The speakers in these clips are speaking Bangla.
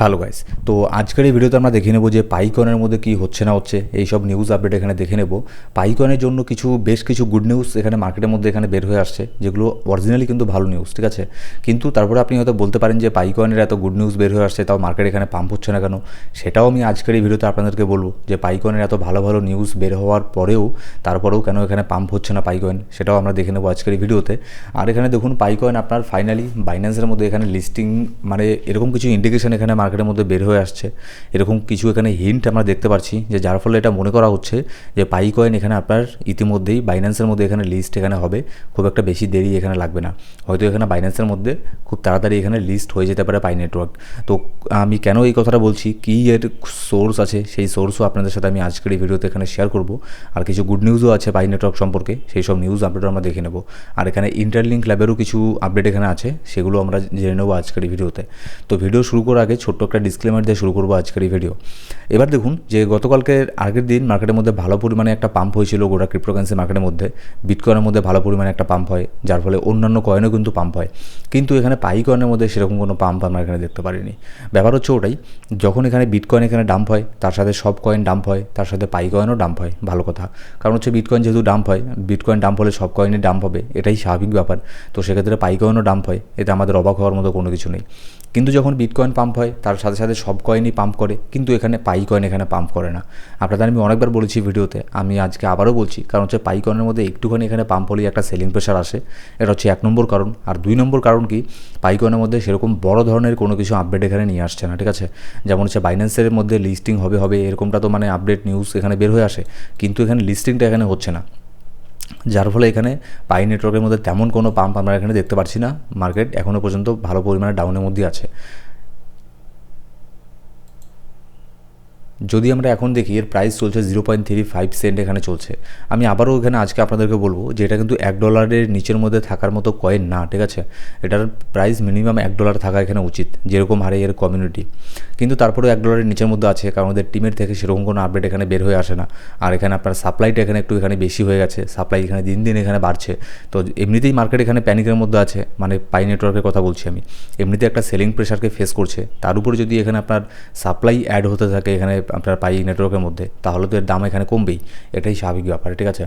হ্যালো গাইস, তো আজকের এই ভিডিওতে আমরা দেখে নেব যে পাইকনের মধ্যে কি হচ্ছে না হচ্ছে, এই সব নিউজ আপডেট এখানে দেখে নেব। পাইকনের জন্য কিছু, বেশ কিছু গুড নিউজ এখানে মার্কেটের মধ্যে এখানে বের হয়ে আসছে, যেগুলো অরিজিনালি কিন্তু ভালো নিউজ ঠিক আছে? কিন্তু তারপরে আপনি হয়তো বলতে পারেন যে পাইকনের এত গুড নিউজ বের হয়ে আসছে, তাও মার্কেট এখানে পাম্প হচ্ছে না কেন? সেটাও আমি আজকের এই ভিডিওতে আপনাদেরকে বলব যে পাইকনের এত ভালো ভালো নিউজ বের হওয়ার পরেও, তারপরেও কেন এখানে পাম্প হচ্ছে না পাইকয়েন সেটাও আমরা দেখে নেব আজকের এই ভিডিওতে। আর এখানে দেখুন পাইকয়েন আপনার ফাইনালি বাইন্যান্সের মধ্যে এখানে লিস্টিং মানে এরকম কিছু ইন্ডিকেশন এখানে মার্কেটের মধ্যে বের হয়ে আসছে। এরকম কিছু এখানে হিন্ট আমরা দেখতে পাচ্ছি যে যার ফলে এটা মনে করা হচ্ছে যে পাই কয়েন এখানে আপনার ইতিমধ্যেই বাইন্যান্সের মধ্যে এখানে লিস্ট এখানে হবে। খুব একটা বেশি দেরি এখানে লাগবে না। হয়তো এখানে বাইন্যান্সের মধ্যে খুব তাড়াতাড়ি এখানে লিস্ট হয়ে যেতে পারে পাই নেটওয়ার্ক তো আমি কেন এই কথাটা বলছি? কী এর সোর্স আছে? সেই সোর্সও আপনাদের সাথে আমি আজকের এই ভিডিওতে এখানে শেয়ার করব। আর কিছু গুড নিউজও আছে পাই নেটওয়ার্ক সম্পর্কে। সেই সব নিউজ আপডেটও আমরা দেখে নেব। আর এখানে ইন্টারলিঙ্ক ল্যাবেরও কিছু আপডেট এখানে আছে। সেগুলো আমরা জেনে নেব আজকের এই ভিডিওতে। তো ভিডিও শুরু করার আগে ছোট্ট একটা ডিসক্লেমার দিয়ে শুরু করব আজকের এই ভিডিও এবার দেখুন যে গতকালকের আগের দিন মার্কেটের মধ্যে ভালো পরিমাণে একটা পাম্প হয়েছিল গোটা ক্রিপ্টোকারেন্সি মার্কেটের মধ্যে। বিটকয়েনের মধ্যে ভালো পরিমাণে একটা পাম্প হয়, যার ফলে অন্যান্য কয়েনও কিন্তু পাম্প হয়। কিন্তু এখানে পাই কয়েনের মধ্যে সেরকম কোনো পাম্প আমরা এখানে দেখতে পারিনি। ব্যাপার হচ্ছে ওটাই, যখন এখানে বিটকয়েন এখানে ডাম্প হয়, তার সাথে সব কয়েন ডাম্প হয়, তার সাথে পাই কয়েনও ডাম্প হয়, ভালো কথা। কারণ হচ্ছে বিটকয়েন যেহেতু ডাম্প হয় বিটকয়েন ডাম্প হলে সব কয়েনই ডাম্প হবে, এটাই স্বাভাবিক ব্যাপার। তো সেক্ষেত্রে পাই কয়েনও ডাম্প হয়, এতে আমাদের অবাক হওয়ার মতো কোনো কিছু নেই। কিন্তু যখন বিটকয়েন পাম্প হয়, তার সাথে সাথে সব কয়েনই পাম্প করে, কিন্তু এখানে পাই কয়েন এখানে পাম্প করে না। আপনাদের আমি অনেকবার বলেছি ভিডিওতে, আমি আজকে আবারও বলছি, কারণ হচ্ছে পাই কয়েনের মধ্যে একটুখানি এখানে পাম্প হলেই একটা সেলিং প্রেশার আসে। এটা হচ্ছে এক নম্বর কারণ। আর দুই নম্বর কারণ কি, পাই কয়েনের মধ্যে সেরকম বড় ধরনের কোনো কিছু আপডেট এখানে নিয়ে আসছে না, ঠিক আছে? যেমন হচ্ছে বাইন্যান্সের মধ্যে লিস্টিং হবে হবে, এরকমটা তো মানে আপডেট নিউজ এখানে বের হয়ে আসে, কিন্তু এখানে লিস্টিংটা এখানে হচ্ছে না। যার ফলে এখানে পাই নেটওয়ার্কের মধ্যে তেমন কোনো পাম্প আমরা এখানে দেখতে পাচ্ছি না। মার্কেট এখনও পর্যন্ত ভালো পরিমাণে ডাউনের মধ্যে আছে। যদি আমরা এখন দেখি এর প্রাইস চলছে zero point three five cent এখানে চলছে, আমি আবারও এখানে আজকে আপনাদেরকে বলব যে এটা কিন্তু এক ডলারের নিচের মধ্যে থাকার মতো কয়েন না, ঠিক আছে? এটার প্রাইস মিনিমাম এক ডলার থাকা এখানে উচিত, যেরকম হারে এর কমিউনিটি কিন্তু তারপরেও এক ডলারের নিচের মধ্যে আছে, কারণ ওদের টিমের থেকে সেরকম কোনো আপডেট এখানে বের হয়ে আসে না। আর এখানে আপনার সাপ্লাইটা এখানে একটু এখানে বেশি হয়ে গেছে সাপ্লাই এখানে দিন দিন এখানে বাড়ছে। তো এমনিতেই মার্কেট এখানে প্যানিকের মধ্যে আছে মানে পাই নেটওয়ার্কের কথা বলছি আমি। এমনিতে একটা সেলিং প্রেশারকে ফেস করছে, তার উপরে যদি এখানে আপনার সাপ্লাই অ্যাড হতে থাকে, এখানে আপনার পাই নেটওয়ার্কের মধ্যে, তাহলে তো এর দাম এখানে কমবেই। এটাই স্বাভাবিক ব্যাপার, ঠিক আছে?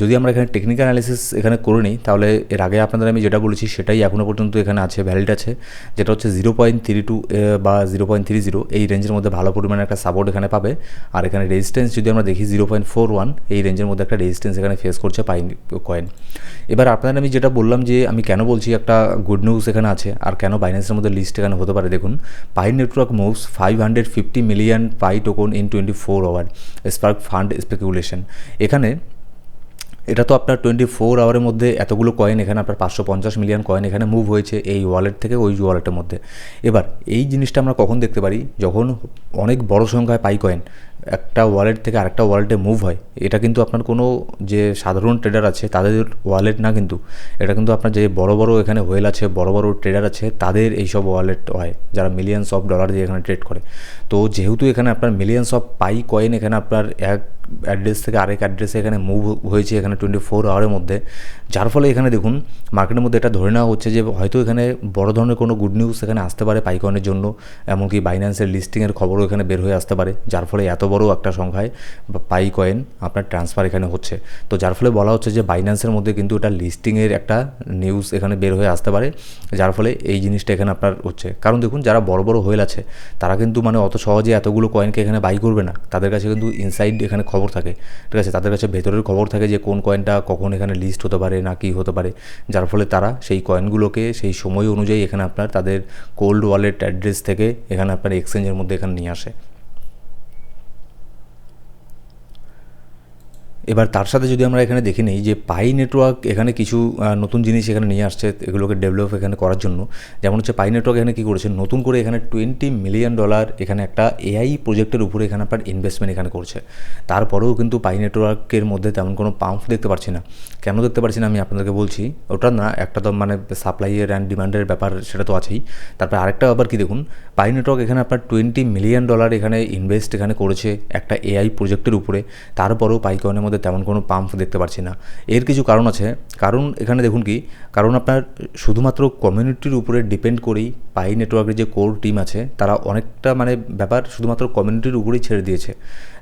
যদি আমরা এখানে টেকনিক্যাল অ্যানালিসিস এখানে করে নিই, তাহলে এর আগে আপনাদের আমি যেটা বলেছি সেটাই এখনও পর্যন্ত এখানে আছে ভ্যালিড আছে, যেটা হচ্ছে জিরো পয়েন্ট থ্রি টু বা জিরো পয়েন্ট থ্রি জিরো এই রেঞ্জের মধ্যে ভালো পরিমাণে একটা সাপোর্ট এখানে পাবে। আর এখানে রেজিস্ট্যান্স যদি আমরা দেখি জিরো পয়েন্ট ফোর ওয়ান এই রেঞ্জের মধ্যে একটা রেজিস্ট্যান্স এখানে ফেস করছে পাইন কয়েন এবার আপনাদের আমি যেটা বললাম যে, আমি কেন বলছি একটা গুড নিউজ এখানে আছে, আর কেন বাইন্যান্সের মধ্যে লিস্ট এখানে হতে পারে, দেখুন। Pi network moves five hundred fifty million Pi token in twenty four hour spark fund speculation এখানে এটা তো আপনার টোয়েন্টি ফোর আওয়ারের মধ্যে এতগুলো কয়েন এখানে, আপনার পাঁচশো পঞ্চাশ মিলিয়ন কয়েন এখানে মুভ হয়েছে এই ওয়ালেট থেকে ওই ওয়ালেটের মধ্যে। এবার, এই জিনিসটা আমরা কখন দেখতে পারি? যখন অনেক বড় সংখ্যায় পাই কয়েন একটা ওয়ালেট থেকে আরেকটা ওয়ালেটে মুভ হয়, এটা কিন্তু আপনার কোনো যে সাধারণ ট্রেডার আছে, তাদের ওয়ালেট না কিন্তু, এটা কিন্তু আপনার যে বড় বড় এখানে হোয়েল আছে, বড় বড় ট্রেডার আছে, তাদের এইসব ওয়ালেট হয়, যারা মিলিয়ন্স অফ ডলার দিয়ে এখানে ট্রেড করে। তো যেহেতু এখানে আপনার মিলিয়ন্স অফ পাই কয়েন এখানে আপনার এক অ্যাড্রেস থেকে আরেক অ্যাড্রেসে এখানে মুভ হয়েছে এখানে টোয়েন্টি ফোর আওয়ারের মধ্যে, যার ফলে এখানে দেখুন মার্কেটের মধ্যে এটা ধরে নেওয়া হচ্ছে যে হয়তো এখানে বড় ধরনের কোনো গুড নিউজ এখানে আসতে পারে পাইকনের জন্য, এমনকি বাইন্যান্সের লিস্টিংয়ের খবরও এখানে বের হয়ে আসতে পারে, যার ফলে এত বড় একটা সংখ্যায় পাই কয়েন আপনার ট্রান্সফার এখানে হচ্ছে। তো যার ফলে বলা হচ্ছে যে বাইন্যান্সের মধ্যে কিন্তু এটা লিস্টিংয়ের একটা নিউজ এখানে বের হয়ে আসতে পারে, যার ফলে এই জিনিসটা এখানে আপনার হচ্ছে। কারণ দেখুন, যারা বড় বড় হোয়েল আছে, তারা কিন্তু মানে অত সহজে এতগুলো কয়েনকে এখানে বাই করবে না। তাদের কাছে কিন্তু ইনসাইড এখানে খবর থাকে, ঠিক আছে? তাদের কাছে ভেতরের খবর থাকে যে কোন কয়েনটা কখন এখানে লিস্ট হতে পারে না কি হতে পারে। যার ফলে তারা সেই কয়েনগুলোকে সেই সময় অনুযায়ী এখানে আপনার তাদের কোল্ড ওয়ালেট অ্যাড্রেস থেকে এখানে আপনার এক্সচেঞ্জের মধ্যে এখানে নিয়ে আসে। এবার তার সাথে যদি আমরা এখানে দেখে নিই যে পাই নেটওয়ার্ক এখানে কিছু নতুন জিনিস এখানে নিয়ে আসছে এগুলোকে ডেভেলপ এখানে করার জন্য। যেমন হচ্ছে পাই নেটওয়ার্ক এখানে কী করেছে? নতুন করে এখানে টোয়েন্টি মিলিয়ন ডলার এখানে একটা এআই প্রজেক্টের উপরে এখানে আপনার ইনভেস্টমেন্ট এখানে করছে। তারপরেও কিন্তু পাই নেটওয়ার্কের মধ্যে তেমন কোনো পাম্প দেখতে পাচ্ছি না। কেন দেখতে পাচ্ছি না আমি আপনাদেরকে বলছি? ওটা না, একটা তো মানে সাপ্লাইয়ের অ্যান্ড ডিমান্ডের ব্যাপার সেটা তো আছেই। তারপরে আরেকটা ব্যাপার কী দেখুন? পাই নেটওয়ার্ক এখানে আপনার টোয়েন্টি মিলিয়ন ডলার এখানে ইনভেস্ট এখানে করেছে একটা এআই প্রজেক্টের উপরে। তারপরেও পাইকনের মধ্যে মধ্যে তেমন কোনো পাম্প দেখতে পাচ্ছি না। এর কিছু কারণ আছে। কারণ এখানে দেখুন কি, কারণ আপনার শুধুমাত্র কমিউনিটির উপরে ডিপেন্ড করেই পাই নেটওয়ার্কের যে কোর টিম আছে, তারা অনেকটা মানে ব্যাপার শুধুমাত্র কমিউনিটির উপরেই ছেড়ে দিয়েছে।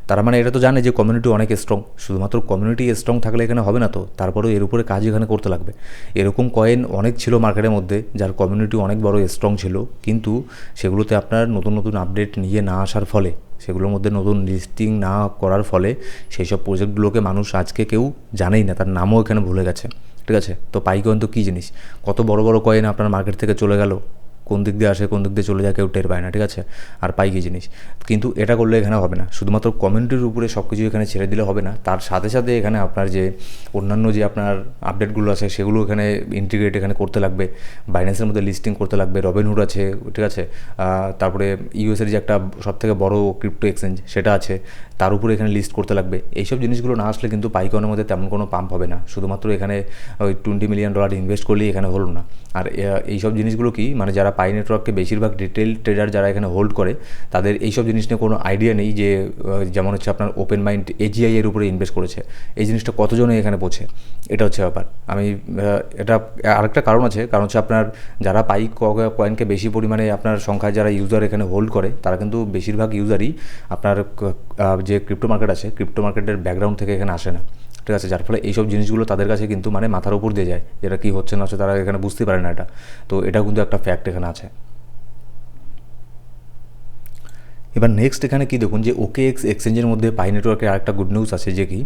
তারা মানে এটা তো জানে যে কমিউনিটি অনেক স্ট্রং শুধুমাত্র কমিউনিটি স্ট্রং থাকলে এখানে হবে না তো, তারপরেও এর উপরে কাজ এখানে করতে লাগবে। এরকম কয়েন অনেক ছিল মার্কেটের মধ্যে, যার কমিউনিটি অনেক বড় স্ট্রং ছিল, কিন্তু সেগুলোতে আপনার নতুন নতুন আপডেট নিয়ে না আসার ফলে সেগুলোর মধ্যে নতুন লিস্টিং না করার ফলে সেই সব প্রজেক্টগুলোকে মানুষ আজকে কেউ জানেই না, তার নামও এখানে ভুলে গেছে। ঠিক আছে? তো পাই তো কী জিনিস? কত বড় বড় কয়েন আপনার মার্কেট থেকে চলে গেল? কোন দিক দিয়ে আসে, কোন দিক দিয়ে চলে যায় কেউ টের পায় না, ঠিক আছে? আর পাই কি জিনিস? কিন্তু এটা করলে এখানে হবে না। শুধুমাত্র কমিউনিটির উপরে সব কিছু এখানে ছেড়ে দিলে হবে না। তার সাথে সাথে এখানে আপনার যে অন্যান্য যে আপনার আপডেটগুলো আছে, সেগুলো এখানে ইন্টিগ্রেট এখানে করতে লাগবে। বাইন্যান্সের মধ্যে লিস্টিং করতে লাগবে। রবিনহুড আছে, ঠিক আছে? তারপরে ইউএসের যে একটা সবথেকে বড় ক্রিপ্টো এক্সচেঞ্জ সেটা আছে। তার উপরে এখানে লিস্ট করতে লাগবে। এইসব জিনিসগুলো না আসলে কিন্তু পাইকনের মধ্যে তেমন কোনো পাম্প হবে না। শুধুমাত্র এখানে ওই টোয়েন্টি মিলিয়ন ডলার ইনভেস্ট করলেই এখানে হলো না। আর এইসব জিনিসগুলো কি মানে যারা পাই নেটওয়ার্ককে বেশিরভাগ রিটেল ট্রেডার যারা এখানে হোল্ড করে, তাদের এইসব জিনিস নিয়ে কোনো আইডিয়া নেই যে যেমন হচ্ছে আপনার ওপেন মাইন্ড এজিআই এর উপরে ইনভেস্ট করেছে। এই জিনিসটা কতজনে এখানে পৌঁছে এটা হচ্ছে ব্যাপার। আমি এটা আরেকটা কারণ আছে, কারণ হচ্ছে আপনার যারা পাই কয়েনকে বেশি পরিমাণে আপনার সংখ্যায় যারা ইউজার এখানে হোল্ড করে, তারা কিন্তু বেশিরভাগ ইউজারই আপনার যে ক্রিপ্টো মার্কেট আছে ক্রিপ্টো মার্কেটের ব্যাকগ্রাউন্ড থেকে এখানে আসে না। ঠিক আছে, যার ফলে এইসব জিনিসগুলো তাদের কাছে কিন্তু মানে মাথার উপর দিয়ে যায়, যেটা কী হচ্ছে না হচ্ছে তারা এখানে বুঝতে পারে না এটা। তো এটা কিন্তু একটা ফ্যাক্ট এখানে আছে। এবার নেক্সট এখানে কি দেখুন যে ওকে এক্স এক্সচেঞ্জের মধ্যে পাই নেটওয়ার্কের আরেকটা গুড নিউজ আছে যে কি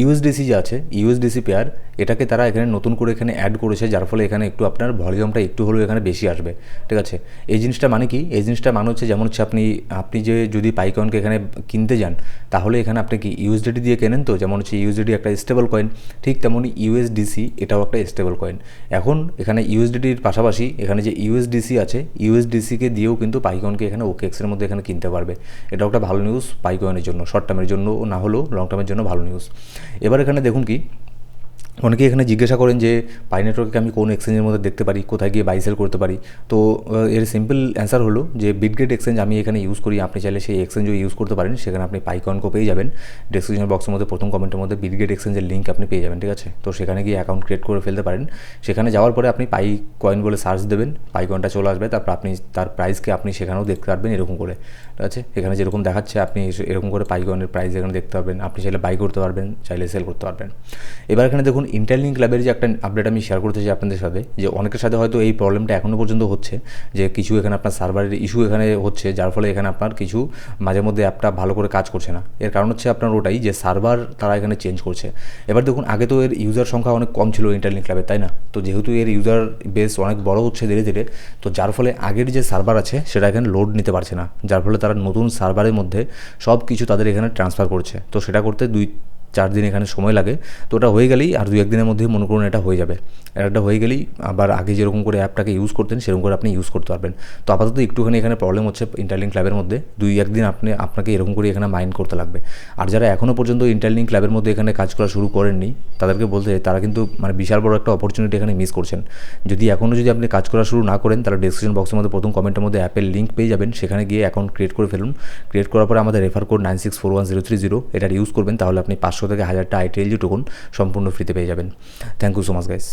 ইউএসডিসি যে আছে ইউএসডিসি পেয়ার এটাকে তারা এখানে নতুন করে এখানে অ্যাড করেছে, যার ফলে এখানে একটু আপনার ভলিউমটা একটু হলেও এখানে বেশি আসবে, ঠিক আছে? এই জিনিসটা মানে কি? এই জিনিসটা মানে হচ্ছে যেমন হচ্ছে আপনি আপনি যে যদি পাইকনকে এখানে কিনতে যান, তাহলে এখানে আপনি কি ইউএসডিটি দিয়ে কেনেন তো? যেমন হচ্ছে ইউএসডিটি একটা স্টেবল কয়েন ঠিক তেমনই ইউএসডিসি এটাও একটা স্টেবল কয়েন এখন এখানে ইউএসডিটির পাশাপাশি এখানে যে ইউএসডিসি আছে ইউএসডিসিকে দিয়েও কিন্তু পাইকনকে এখানে ওকে এক্সের মধ্যে এখানে কিনতে পারবে। এটাও একটা ভালো নিউজ পাইকয়নের জন্য শর্ট টার্মের জন্য, না হলেও লং টার্মের জন্য ভালো নিউজ এবার এখানে দেখুন কি অনেকে এখানে জিজ্ঞাসা করেন যে, পাই নেটওয়ার্ককে আমি কোন এক্সচেঞ্জের মধ্যে দেখতে পারি? কোথায় গিয়ে বাই সেল করতে পারি? তো এর সিম্পল অ্যান্সার হলো যে বিটগেট এক্সচেঞ্জ আমি এখানে ইউজ করি। আপনি চাইলে সেই এক্সচেঞ্জও ইউজ করতে পারেন। সেখানে আপনি পাইকনকো পেয়ে যাবেন। ডেসক্রিপশন বক্সের মধ্যে প্রথম কমেন্টের মধ্যে বিটগেট এক্সচেঞ্জের লিঙ্ক আপনি পেয়ে যাবেন, ঠিক আছে? তো, সেখানে গিয়ে অ্যাকাউন্ট ক্রিয়েট করে ফেলতে পারেন। সেখানে যাওয়ার পরে আপনি পাই কয়েন বলে সার্চ দেবেন। পাই কয়েনটা চলে আসবে। তারপর আপনি, তার প্রাইসকে আপনি সেখানেও দেখতে পারবেন এরকম করে, ঠিক আছে? এখানে যেরকম দেখাচ্ছে, আপনি এরকম করে পাই কয়েনের প্রাইস এখানে দেখতে পারবেন। আপনি চাইলে বাই করতে পারবেন, চাইলে সেল করতে পারবেন। এবার এখানে দেখুন ইন্টারলিঙ্ক ল্যাবের যে একটা আপডেট আমি শেয়ার করতে চাই আপনাদের সাথে, যে অনেকের সাথে হয়তো এই প্রবলেমটা এখনও পর্যন্ত হচ্ছে, যে কিছু এখানে আপনার সার্ভারের ইস্যু এখানে হচ্ছে, যার ফলে এখানে আপনার কিছু মাঝে মধ্যে অ্যাপটা ভালো করে কাজ করছে না। এর কারণ হচ্ছে আপনার ওটাই যে সার্ভার তারা এখানে চেঞ্জ করছে। এবার দেখুন, আগে তো এর ইউজার সংখ্যা অনেক কম ছিল ইন্টারলিঙ্ক ক্লাবে তাই না? তো যেহেতু এর ইউজার বেস অনেক বড় হচ্ছে ধীরে ধীরে, তো যার ফলে আগের যে সার্ভার আছে সেটা এখানে লোড নিতে পারছে না। যার ফলে তারা নতুন সার্ভারের মধ্যে সব কিছু তাদের এখানে ট্রান্সফার করছে। তো সেটা করতে দুই চার দিন এখানে সময় লাগে, তো ওটা হয়ে গেলেই আর দু একদিনের মধ্যেই মনে করুন এটা হয়ে যাবে। একটা হয়ে গেলেই আবার আগে যেরকম করে অ্যাপটাকে ইউজ করতেন, সেরকম করে আপনি ইউজ করতে পারবেন। তো আপাতত একটুখানি এখানে প্রবলেম হচ্ছে ইন্টারলিঙ্ক ক্লাবের মধ্যে। দুই একদিন আপনি, আপনাকে এরকম করে এখানে মাইন্ড করতে লাগবে। আর যারা এখনও পর্যন্ত ইন্টারলিঙ্ক ক্লাবের মধ্যে এখানে কাজ করা শুরু করেননি, তাদেরকে বলতে তারা কিন্তু মানে বিশাল বড় একটা অপরচুনিটি এখানে মিস করছেন। যদি এখনও যদি আপনি কাজ করা শুরু না করেন, তাহলে ডিসক্রিপশন বক্সের মধ্যে প্রথম কমেন্টের মধ্যে অ্যাপের লিঙ্ক পেয়ে যাবেন। সেখানে গিয়ে অ্যাকাউন্ট ক্রিয়েট করে ফেলুন। ক্রিয়েট করার পরে আমাদের refer code nine six four one zero three zero এটার ইউজ করবেন, তাহলে আপনি পাঁচশো থেকে হাজারটা আইটিএলজি টোকন সম্পূর্ণ ফ্রিতে পেয়ে যাবেন। Thank you so much guys